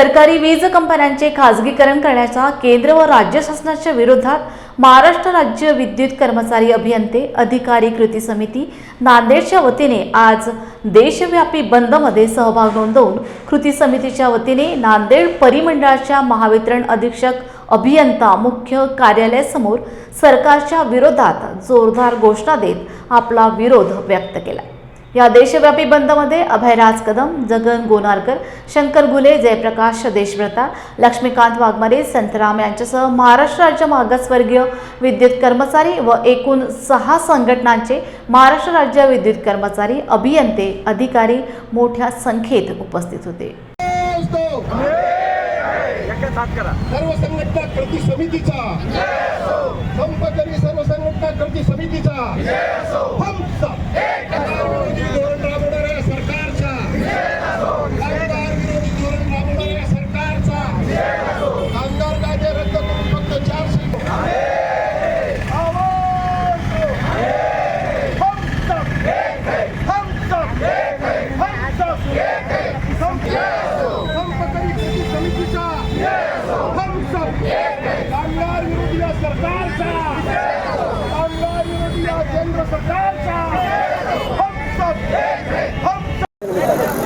सरकारी वीज कंपन्यांचे खाजगीकरण करण्याचा केंद्र व राज्य शासनाच्या विरोधात महाराष्ट्र राज्य विद्युत कर्मचारी अभियंते अधिकारी कृती समिती नांदेडच्या वतीने आज देशव्यापी बंदमध्ये सहभाग नोंदवून कृती समितीच्या वतीने नांदेड परिमंडळाच्या महावितरण अधीक्षक अभियंता मुख्य कार्यालयासमोर सरकारच्या विरोधात जोरदार घोषणा देत आपला विरोध व्यक्त केला. या देशव्यापी बंदमध्ये अभयराज कदम जगन गोनारकर शंकर गुले जयप्रकाश देशव्रता लक्ष्मीकांत वाघमारे संतराम यांच्यासह महाराष्ट्र राज्य मागासवर्गीय विद्युत कर्मचारी व एकूण सहा संघटनांचे महाराष्ट्र राज्य विद्युत कर्मचारी अभियंते अधिकारी मोठ्या संख्येत उपस्थित होते. सर्व संघटना कृती समितीचा. सर्व संघटना कृती समितीचा.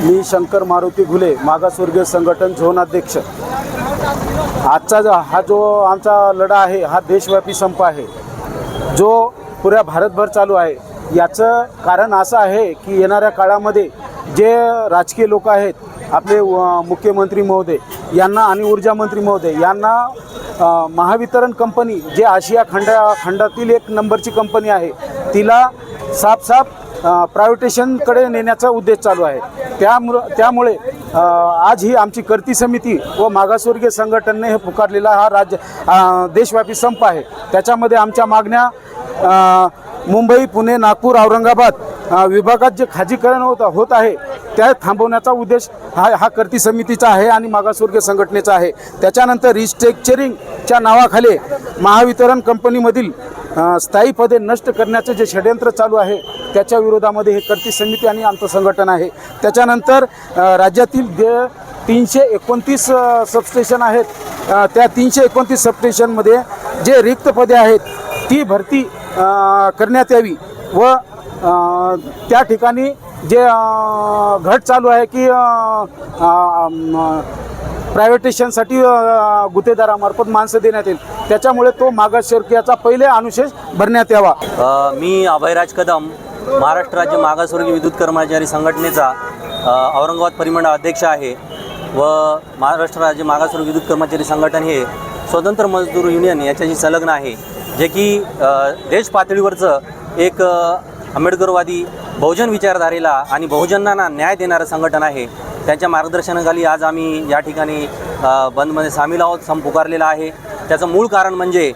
मी शंकर मारुती घुले मागासवर्गीय संघटन झोन अध्यक्ष. आजचा जो- हा जो आमचा लढा आहे हा देशव्यापी संप आहे. जो पुऱ्या भारतभर चालू आहे. याचं कारण असं आहे की येणाऱ्या काळामध्ये जे राजकीय लोक आहेत आपले मुख्यमंत्री महोदय यांना आणि ऊर्जा मंत्री महोदय यांना महावितरण कंपनी जे आशिया खंडा खंडातील एक नंबरची कंपनी आहे तिला साफ साफ प्रायव्हेटेशनकडे नेण्याचा उद्देश चालू आहे. त्यामुळं त्यामुळे आज ही आमची करती समिती व मागासवर्गीय संघटनेने हे पुकारलेला हा राज्य देशव्यापी संप आहे. त्याच्यामध्ये आमच्या मागण्या मुंबई पुणे नागपूर औरंगाबाद विभागात जे खाजीकरण होत होत आहे त्या थांबवण्याचा उद्देश हा हा करती समितीचा आहे आणि मागासवर्गीय संघटनेचा आहे. त्याच्यानंतर रिस्ट्रक्चरिंगच्या नावाखाली महावितरण कंपनीमधील स्थायी पदे नष्ट करण्याचं जे षडयंत्र चालू आहे त्याच्या विरोधामध्ये हे कर्ती समिती आणि आमचं संघटन आहे. त्याच्यानंतर राज्यातील जे तीनशे एकोणतीस सबस्टेशन आहेत त्या तीनशे एकोणतीस सबस्टेशनमध्ये जे रिक्त पदे आहेत ती भरती करण्यात यावी व त्या ठिकाणी जे घट चालू आहे की प्रायव्हेटेशनसाठी गुत्तेदारामार्फत माणसं देण्यात येईल. त्याच्यामुळे तो मागासवर्गीयाचा पहिले अनुशेष भरण्यात यावा. मी अभयराज कदम महाराष्ट्र राज्य मागासवर्गीय विद्युत कर्मचारी संघटनेचा औरंगाबाद परिमंडळ अध्यक्ष आहे व महाराष्ट्र राज्य मागासवर्गीय विद्युत कर्मचारी संघटन हे स्वतंत्र मजदूर युनियन याच्याशी संलग्न आहे. जे की देश पातळीवरचं एक आंबेडकरवादी बहुजन विचारधारेला आणि बहुजनांना न्याय देणारं संघटन आहे. त्यांच्या मार्गदर्शनाखाली आज आम्ही या ठिकाणी बंदमध्ये सामील आहोत सम पुकारलेला आहे. त्याचं मूळ कारण म्हणजे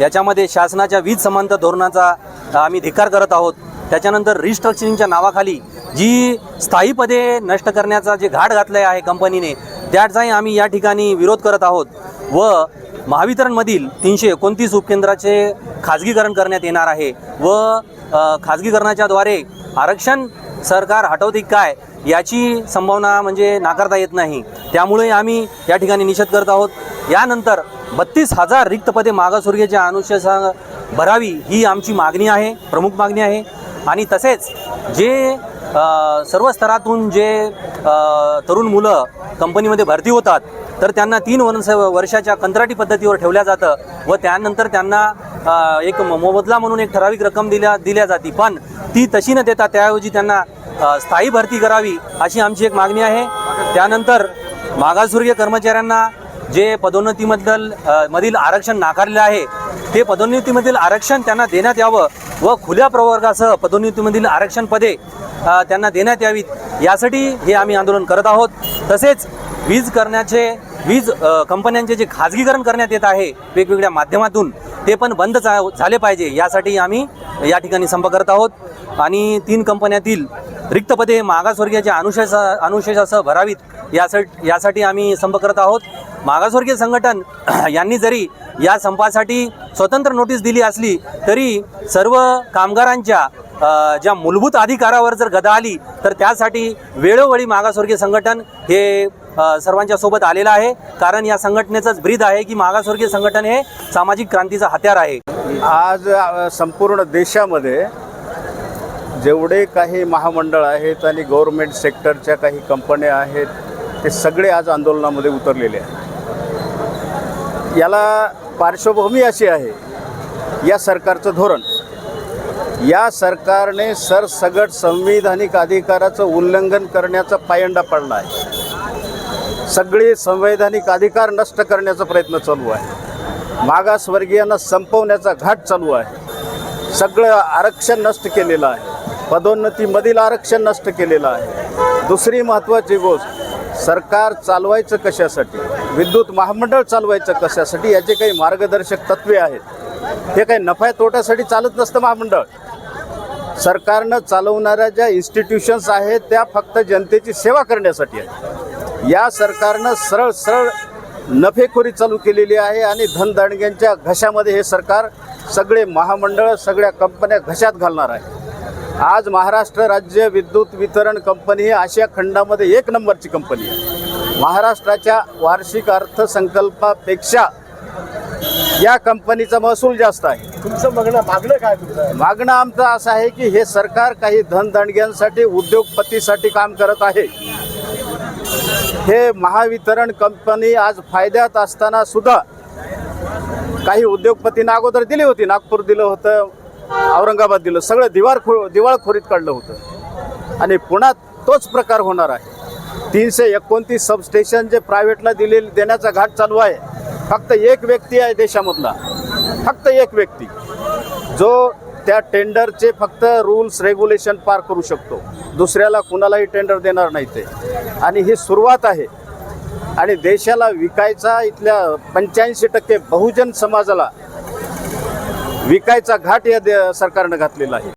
याच्यामध्ये शासनाच्या वीज समांतर धोरणाचा आम्ही धिक्कार करत आहोत. त्याच्यानंतर रिस्ट्रक्चरिंगच्या नावाखाली जी स्थायी पदे नष्ट करण्याचा जे घाट घातले आहे कंपनीने त्याचाही आम्ही या ठिकाणी विरोध करत आहोत व महावितरणमधील तीनशे एकोणतीस उपकेंद्राचे खाजगीकरण करण्यात येणार आहे व खाजगीकरणाच्याद्वारे आरक्षण सरकार हटवते काय याची संभावना म्हणजे नाकारता येत नाही. त्यामुळे आम्ही या ठिकाणी निषेध करत आहोत. यानंतर बत्तीस हजार रिक्त पदे मागासवर्गीयच्या अनुशेषा भरावी ही आमची मागणी आहे प्रमुख मागणी आहे. आणि तसेच जे सर्व स्तरातून जे तरुण मुलं कंपनीमध्ये भरती होतात तर त्यांना तीन वर्ष वर्षाच्या कंत्राटी पद्धतीवर ठेवल्या जातं व त्यानंतर त्यांना एक मोबदला म्हणून एक ठराविक रक्कम दिल्या दिल्या जाते. पण ती तशी न देता त्याऐवजी त्यांना स्थायी भरती करावी अशी आमची एक मागणी आहे. त्यानंतर मागासवर्गीय कर्मचाऱ्यांना जे पदोन्नतीमधल मधील आरक्षण नाकारलेलं आहे ते पदोन्नतीमधील आरक्षण त्यांना देण्यात यावं व खुल्या प्रवर्गासह पदोन्नतीमधील आरक्षण पदे त्यांना देण्यात यावीत. यासाठी हे आम्ही आंदोलन करत आहोत. तसेच वीज करण्याचे वीज कंपन्यांचे जे खाजगीकरण करण्यात येत आहे वेगवेगळ्या माध्यमातून ते पण बंद झाले पाहिजे. यासाठी आम्ही या ठिकाणी संप करत आहोत. आणि तीन कंपन्यातील रिक्त पदे मागासवर्गीयाच्या अनुशेष अनुशेषासह भरावीत. यासाठी यासाठी आम्ही संप करत आहोत. मागासवर्गीय संघटन यांनी जरी या संपासाठी स्वतंत्र नोटीस दिली असली तरी सर्व कामगारांच्या ज्या मूलभूत अधिकारावर जर गदा आली तर त्यासाठी वेळोवेळी मागासवर्गीय संघटन हे सर्वांच्या सोबत आलेलं आहे. कारण या संघटनेचंच ब्रीद आहे की मागासवर्गीय संघटन हे सामाजिक क्रांतीचं हत्यार आहे. आज संपूर्ण देशामध्ये जेवढे काही महामंडळ आहेत आणि गव्हर्मेंट सेक्टरच्या काही कंपन्या आहेत ते सगळे आज आंदोलनामध्ये उतरलेले आहेत. याला पार्श्वभूमी अशी आहे या सरकारचं धोरण. या सरकारने सरसगट संविधानिक अधिकाराचं उल्लंघन करण्याचा पायंडा पडला आहे. सगळे संवैधानिक अधिकार नष्ट करण्याचा प्रयत्न चालू आहे. मागासवर्गीयांना संपवण्याचा घाट चालू आहे. सगळं आरक्षण नष्ट केलेलं आहे. पदोन्नतीमधील आरक्षण नष्ट केलेलं आहे. दुसरी महत्त्वाची गोष्ट सरकार चालवायचं कशासाठी? विद्युत महामंडळ चालवायचं कशासाठी? याचे काही मार्गदर्शक तत्वे आहेत. हे काही नफा तोट्यासाठी चालत नसतं महामंडळ. सरकारनं चालवणाऱ्या ज्या इन्स्टिट्यूशन्स आहेत त्या फक्त जनतेची सेवा करण्यासाठी आहेत. या सरकारनं सरळ सरळ नफेखोरी चालू केलेली आहे आणि धनदाणग्यांच्या घशामध्ये हे सरकार सगळे महामंडळ सगळ्या कंपन्या घशात घालणार आहे. आज महाराष्ट्र राज्य विद्युत वितरण कंपनी ही आशिया खंडामध्ये एक नंबरची कंपनी आहे. महाराष्ट्राच्या वार्षिक अर्थसंकल्पापेक्षा या कंपनीचा महसूल जास्त आहे. तुमचं मागणं मागणं काय तुमचं? मागणं आमचं असं आहे की हे सरकार काही धनदांडग्यांसाठी उद्योगपतीसाठी काम करत आहे. हे महावितरण कंपनी आज फायद्यात असताना सुद्धा काही उद्योगपतींना अगोदर दिली होती. नागपूर दिलं होतं औरंगाबाद दिलं सगळं दिवार खो दिवाळखोरीत काढलं होतं. आणि पुन्हा तोच प्रकार होणार आहे. तीनशे एकोणतीस सबस्टेशन जे प्रायव्हेटला दिले देण्याचा घाट चालू आहे. फक्त एक व्यक्ती आहे देशामधला. फक्त एक व्यक्ती. जो त्या टेंडरचे फक्त रूल्स रेग्युलेशन पार करू शकतो. दुसऱ्याला कुणालाही टेंडर देणार नाही ते. आणि ही सुरुवात आहे. आणि देशाला विकायचा इथल्या पंच्याऐंशी टक्के बहुजन समाजाला विकायचा घाट या सरकारनं घातलेला आहे.